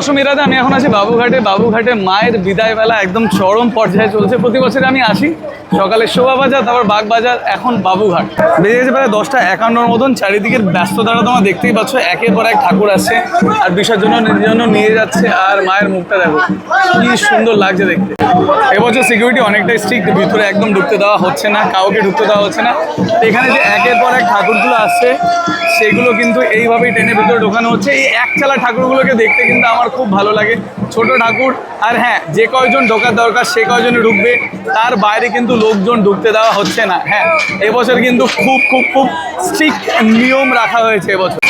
দশমী রাতে আমি এখন আছি বাবুঘাটে। বাবুঘাটে মায়ের বিদায় বেলা একদম চরম পর্যায়ে চলছে। প্রতি বছর আমি আসি। সকালে শোভাবাজার তারপর বাগবাজার এখন বাবুঘাট। বেজে গেছে প্রায় দশটা একান্নর মতন। চারিদিকের ব্যস্ততাটা তোমরা দেখতেই পাচ্ছ। একের পর এক ঠাকুর আসছে আর বিসর্জন জন্য নিয়ে যাচ্ছে আর মায়ের মুখটা দেখো। কি সুন্দর লাগছে দেখতে। এবছর সিকিউরিটি অনেকটাই স্ট্রিক্ট ভিতরে একদম ঢুকতে দেওয়া হচ্ছে না। কাউকে ঢুকতে দেওয়া হচ্ছে না। এখানে যে একের পর এক ঠাকুরগুলো আসছে, সেগুলো কিন্তু এইভাবেই টেনে ভিতরে ঢোকানো হচ্ছে। এই এক চালা ঠাকুরগুলোকে দেখতে কিন্তু আমার খুব ভালো লাগে। ছোট ঠাকুর, আর হ্যাঁ যে কয়জন ঢোকার দরকার, সে কয়জনে ঢুকবে, তার বাইরে কিন্তু লোকজন ঢুকতে দেওয়া হচ্ছে না। হ্যাঁ এবছর কিন্তু খুব খুব খুব স্ট্রিক্ট নিয়ম রাখা হয়েছে এবছর।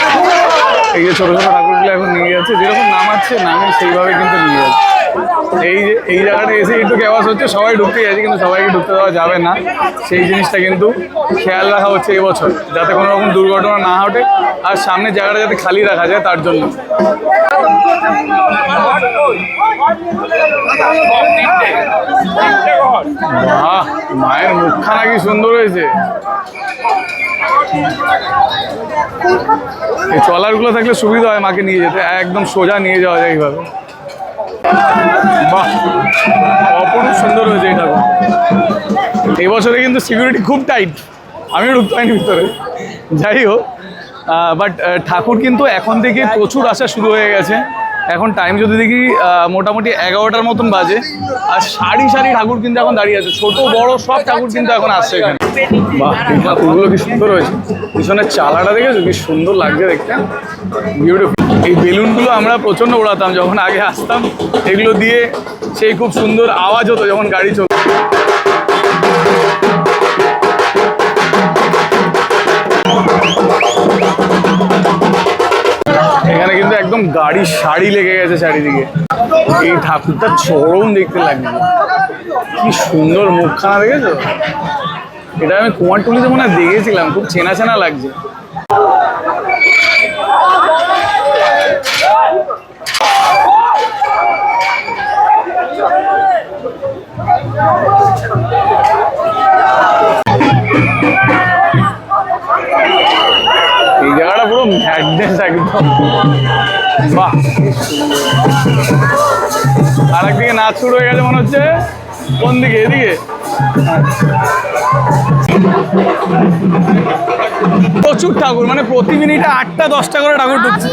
এই যে ছোটো ছোটো ঠাকুরগুলো এখন নিয়ে যাচ্ছে, যেরকম নামাচ্ছে, নামে সেইভাবে কিন্তু নিয়ে যাচ্ছে। এই এই জায়গাটা এসে একটু কেওয়াস হচ্ছে, সবাই ঢুকতে যাচ্ছে, কিন্তু সবাইকে ঢুকতে দেওয়া যাবে না। সেই জিনিসটা কিন্তু খেয়াল রাখা হচ্ছে এবছর যাতে কোনো রকম দুর্ঘটনা না ঘটে, আর সামনের জায়গাটা যাতে খালি রাখা যায় তার জন্য। বাহ, মায়ের মুখখানা কি সুন্দর হয়েছে। এই ট্রলারগুলো থাকলে সুবিধা হয় মাকে নিয়ে যেতে, একদম সোজা নিয়ে যাওয়া যায় এইভাবে। বাহ, অপরূপ সুন্দর হয়েছে এটা এই বছরে কিন্তু সিকিউরিটি খুব টাইট আমি ঢুকতে পারিনি ভিতরে। যাই হোক বাট ঠাকুর কিন্তু এখন থেকে প্রচুর আসা শুরু হয়ে গেছে। এখন টাইম যদি দেখি মোটামুটি এগারোটার মতন বাজে। আর সারি সারি ঠাকুর কিন্তু এখন দাঁড়িয়ে আছে। ছোট, বড় সব ঠাকুর কিন্তু এখন আসছে এখানে। বাহ ঠাকুরগুলো কি সুন্দর হয়েছে। পিছনের চালাটা দেখেছ? কি সুন্দর লাগছে দেখতে। বিউটিফুল এই বেলুনগুলো আমরা প্রচণ্ড উড়াতাম যখন আগে আসতাম, এগুলো দিয়ে সেই খুব সুন্দর আওয়াজ হতো যখন গাড়ি চলতো। একদম গাড়ি, শাড়ি লেগে গেছে চারিদিকে। এই ঠাকুরটা চরম দেখতে লাগছে কি সুন্দর মুখখানা দেখেছ? এটা আমি কুমারটুলিতে মনে হয় দেখেছিলাম, খুব চেনা চেনা লাগছে। এই জায়গাটা পুরো ম্যাডনেস একদম। বাহ। আর একদিকে নাচ শুরু হয়ে গেছে মনে হচ্ছে। কোন দিকে? এদিকে। প্রচুর ঠাকুর মানে প্রতি মিনিটে আটটা দশটা করে ঠাকুর ঢুকছে।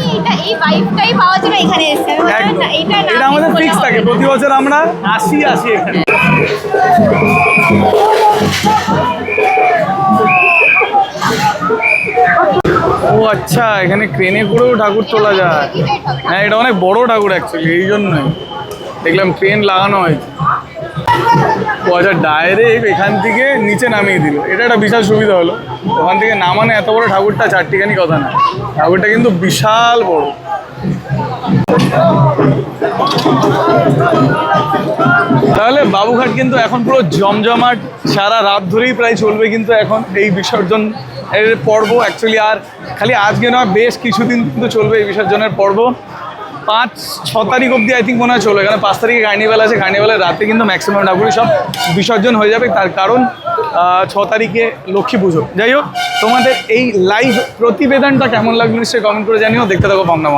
এটা আমাদের ফিক্স থাকে। প্রতি বছর আমরা আসি আসি এখানে। ও আচ্ছা এখানে ক্রেনে করেও ঠাকুর তোলা যায়। হ্যাঁ এটা অনেক বড় ঠাকুর অ্যাকচুয়ালি এই জন্যই। দেখলাম ট্রেন লাগানো হয়েছে। ও আচ্ছা ডাইরেক্ট এখান থেকে নিচে নামিয়ে দিল। এটা একটা বিশাল সুবিধা হলো। ওখান থেকে নামানো এত বড় ঠাকুরটা চারটিখানি কথা না। ঠাকুরটা কিন্তু বিশাল বড়। বাবুঘাট কিন্তু এখন পুরো জমজমাট সারা রাত ধরেই প্রায় চলবে কিন্তু এখন এই বিসর্জন এর পর্ব অ্যাকচুয়ালি আর খালি আজকে নয়, বেশ কিছুদিন কিন্তু চলবে এই বিসর্জনের পর্ব। পাঁচ, ছ তারিখ অবধি আই থিঙ্ক মনে হয় চলবে, কারণ পাঁচ তারিখে কার্নিভাল আছে কার্নিভালের রাতে কিন্তু ম্যাক্সিমাম ঠাকুরই সব বিসর্জন হয়ে যাবে। তার কারণ ছ তারিখে লক্ষ্মী পুজো। যাই হোক, তোমাদের এই লাইভ প্রতিবেদনটা কেমন লাগল নিশ্চয়ই কমেন্ট করে জানিও, দেখতে থাকো পাবনা